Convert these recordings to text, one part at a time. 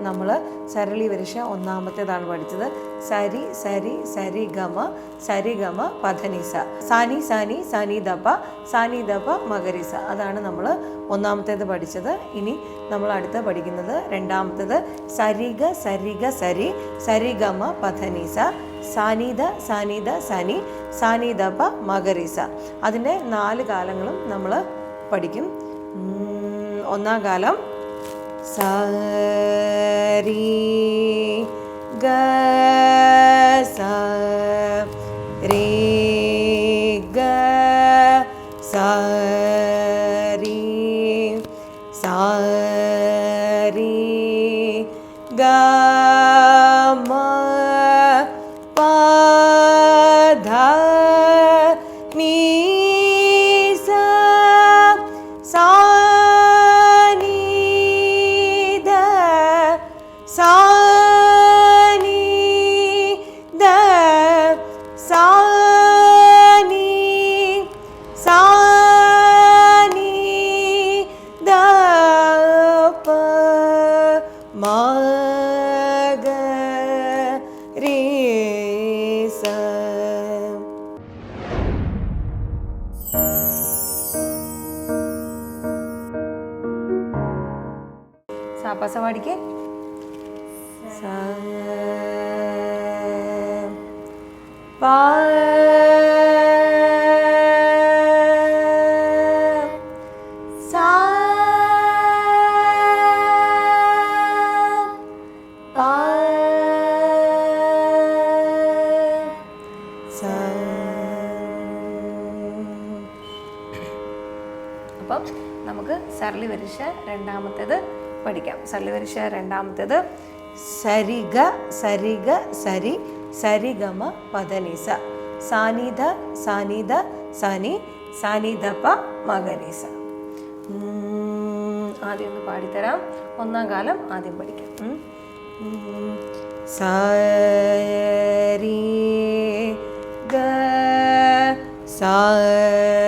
നമ്മൾ സരളി വരിശ ഒന്നാമത്തേതാണ് പഠിച്ചത്. സരി സരി സരി ഗമ സരി ഗമ പധനിസ. സാനി സാനി സാനി ദപ സാനി ദപ മകരിസ. അതാണ് നമ്മൾ ഒന്നാമത്തേത് പഠിച്ചത്. ഇനി നമ്മൾ അടുത്ത് പഠിക്കുന്നത് രണ്ടാമത്തേത് സരിഗ സരിഗ സരി സരി ഗമ പധനിസ. സാനിത സാനിത സനി സാനിദപ മകരിസ. അതിന്റെ നാല് കാലങ്ങളും നമ്മൾ പഠിക്കും. ഒന്നാം കാലം सी गी गी सी गा नी மாச பசவாடிக்கே വരിശ രണ്ടാമത്തേത് പഠിക്കാം. വരിശ രണ്ടാമത്തേത് സരിഗ സരിഗ സരി സരിഗമ പദനിസ. സാനിധ സാനിധ സനി സാനിധപ മകനിസ. ആദ്യം ഒന്ന് പാടിത്തരാം. ഒന്നാം കാലം ആദ്യം പഠിക്കാം. സാരി ഗ സാരി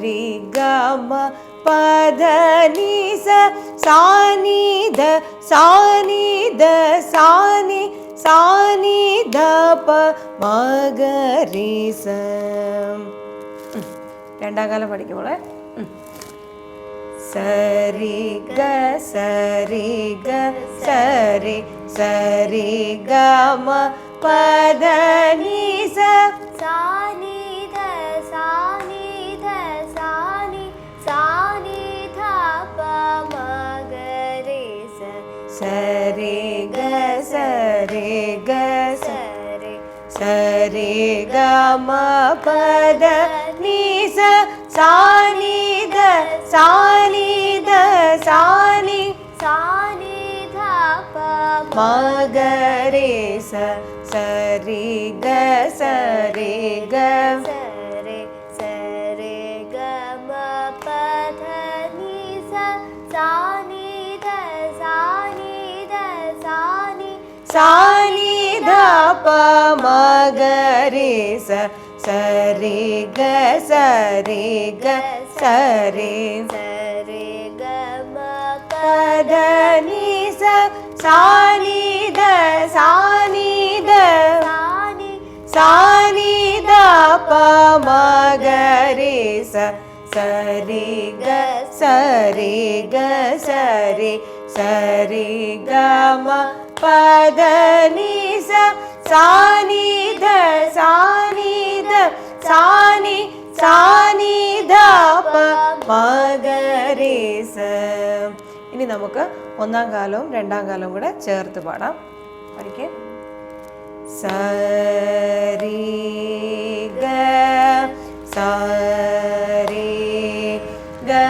സരി സരി ഗ മ പദ നി സ சானி த சானி த சானி சானி த ப மகரிச രണ്ടാം കാലം പഠിക്കുമ്പോൾ സരി ഗ സരി ഗ സരി സരി ഗ മ പദ നി സ சானி த சானி ಗ ಮ ಪದ ನಿ ಸ ಸಾನಿ ದ ಸಾನಿ ದ ಸಾನಿ ಸಾನಿ ಧ ಪ ಮ ಗ ರೇ ಸ ಸ ರಿ ಗ ಸ ರೆ ಗ ಸ ರೆ ಸ ರೆ ಗ ಮ ಪ ಧ ನಿ ಸ ಸಾನಿ ದ ಸಾನಿ ದ ಸಾನಿ ಸಾನಿ ಧ ಪ ಮ ಗ सरि गरि गरि सरि ग मधनि सि द सनि धानि सनि द पगरे सरि ग सरि ग सरि सरि गनि स. ധ സാനി ധ സാനി സാനി ധ പ മഗരേ സ ഇനി നമുക്ക് ഒന്നാം കാലവും രണ്ടാം കാലവും കൂടെ ചേർത്ത് പാടാം പഠിക്കേ സരി ഗ സരി ഗ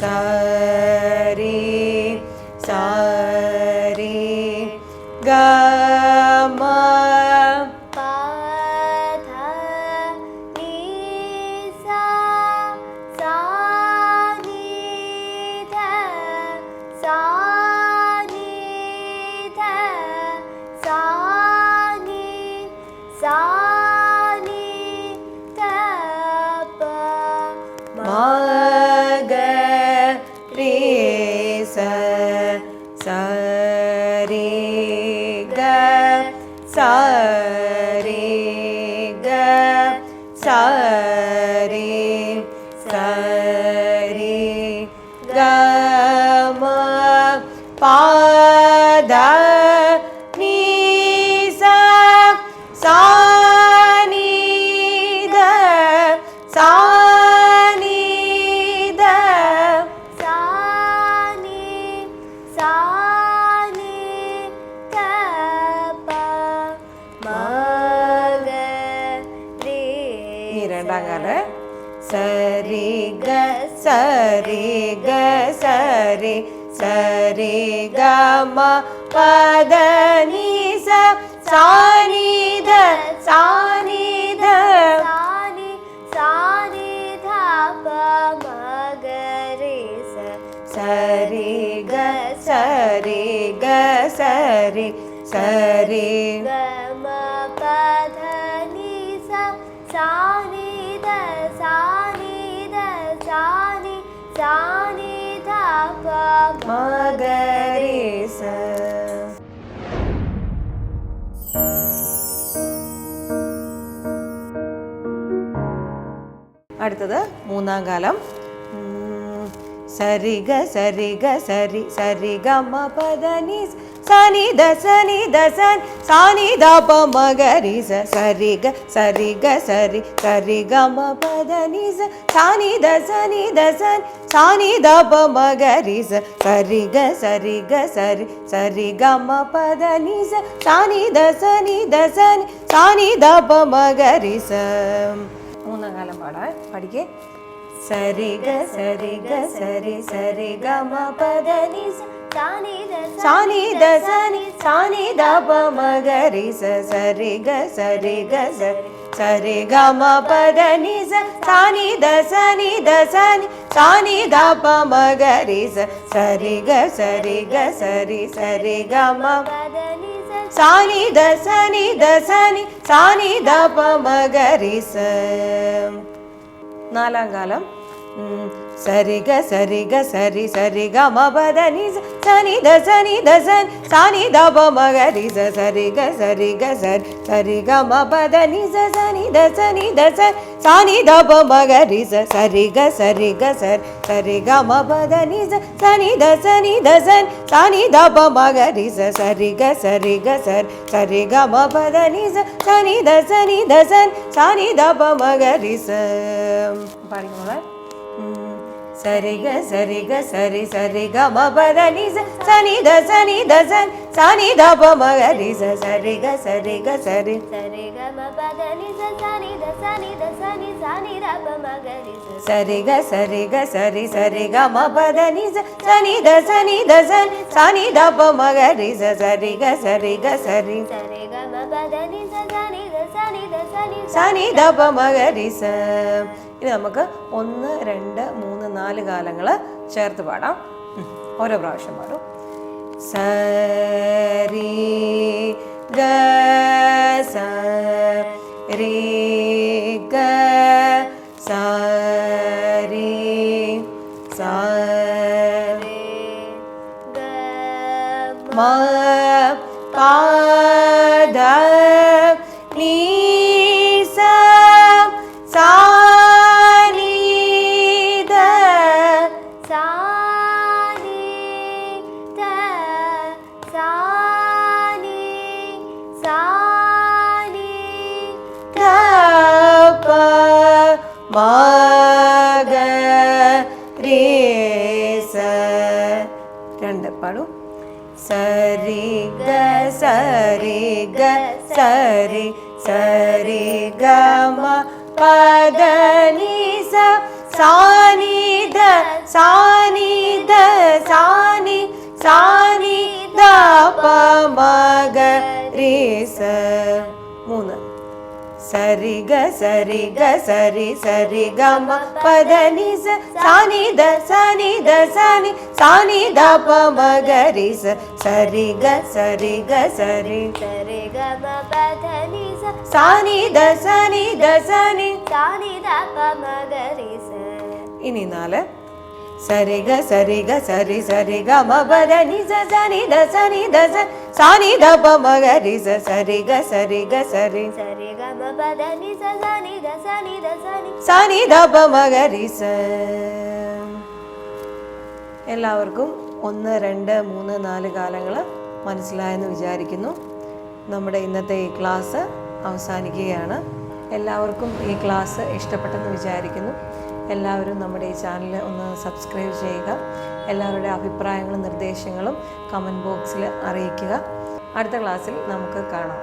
സരി സരി ഗ रे धनि सि धानि धा। नी सि धा ग सरि गरि गरि सरि ग धनि स द सी। दानि सनि ध मग അടുത്തത് മൂന്നാം കാലം ഉം, സരിഗ സരിഗ സരി സരിഗ മ പദ നി സ, സനി ദ സനി ദ സൻ സാനി ദ പ മകരി സ സരിഗ സരിഗ സരി സരിഗ മ പദ നി സ സാനി ദ സനി ദ സൻ സാനി ദ പ മകരി സ സരിഗ സരിഗ സരി സരിഗ മ പദ നി സ സാനി ദ സനി ദ സനി സാനി ദ പ മകരി സ മൂന്നാം കാലം പാടാൻ പഠിക്കേ സരി ഗ സരി ഗ സരി സരി ഗ മ പദ നി സ சானி த സാനി ദ സനി സാനി ദ പ മ ഗ രി സ സരി ഗ സരി ഗ സരി സരി ഗ മ പദ നി சானி தசனி தசனி சானி தப மகரிச நாலாம் காலம். சரிக சரிக சரி சரிக மபதனி சனி த சனி த சன் சனி த மகரி ச. சரிக சரிக சரி சரிக மபதனி சனி த சனி. சானி தப மக ரிச சரிக சரிக சர் சரிக மபத நிச சனி த சனி த சன் சானி தப மக ரிச சரிக சரிக சர் சரிக மபத நிச சனி த சனி த சன் சானி தப மக ரிச பாருங்க சரிக சரிக சரி சரிக மபத நிச சனி த சனி த சன் సని ద ప మ గ రి స స రి గ స రి గ స రి స రి గ మ ప గ ని స స ని ద స ని ద స ని స ని ర ప మ గ రి స స రి గ స రి గ స రి స రి గ మ ప ద ని స స ని ద స ని ద స ని స ని ద ప మ గ రి స స రి గ స రి గ స రి స రి గ మ ప ద ని స స ని ద స ని ద స നി സ നി ദ പ മ ഗ രി സ ഇനി നമുക്ക് ഒന്ന് രണ്ട് മൂന്ന് നാല് കാലങ്ങൾ ചേർത്ത് പാടാം ഓരോ പ്രാവശ്യം പാടും சரி க சரி க சரி சரி மா பா സ മൂന്ന് സരിഗ സരിഗ സരി സരി ഗമ പദനി സ സാനി ദ സാനി ദ സാനി സാനി ദ പ മഗരി സ സരിഗ സരിഗ സരി സരി ഗമ പദനി സ സാനി ദ സാനി ദ സാനി സാനി ദ പ മഗരി സ ഇനി നാല് సరిగ సరిగ സരി సరిగ మబద నిజ సని ద సని ద సని ద സരി మగరి స సరిగ సరిగ సరి. సరిగ എല്ലാവർക്കും ഒന്ന് രണ്ട് മൂന്ന് നാല് കാലങ്ങൾ മനസ്സിലായെന്ന് വിചാരിക്കുന്നു. നമ്മുടെ ഇന്നത്തെ ഈ ക്ലാസ് അവസാനിക്കുകയാണ്. എല്ലാവർക്കും ഈ ക്ലാസ് ഇഷ്ടപ്പെട്ടെന്ന് വിചാരിക്കുന്നു. എല്ലാവരും നമ്മുടെ ഈ ചാനൽ ഒന്ന് സബ്സ്ക്രൈബ് ചെയ്യുക. എല്ലാവരുടെ അഭിപ്രായങ്ങളും നിർദ്ദേശങ്ങളും കമന്റ് ബോക്സിൽ അറിയിക്കുക. അടുത്ത ക്ലാസ്സിൽ നമുക്ക് കാണാം.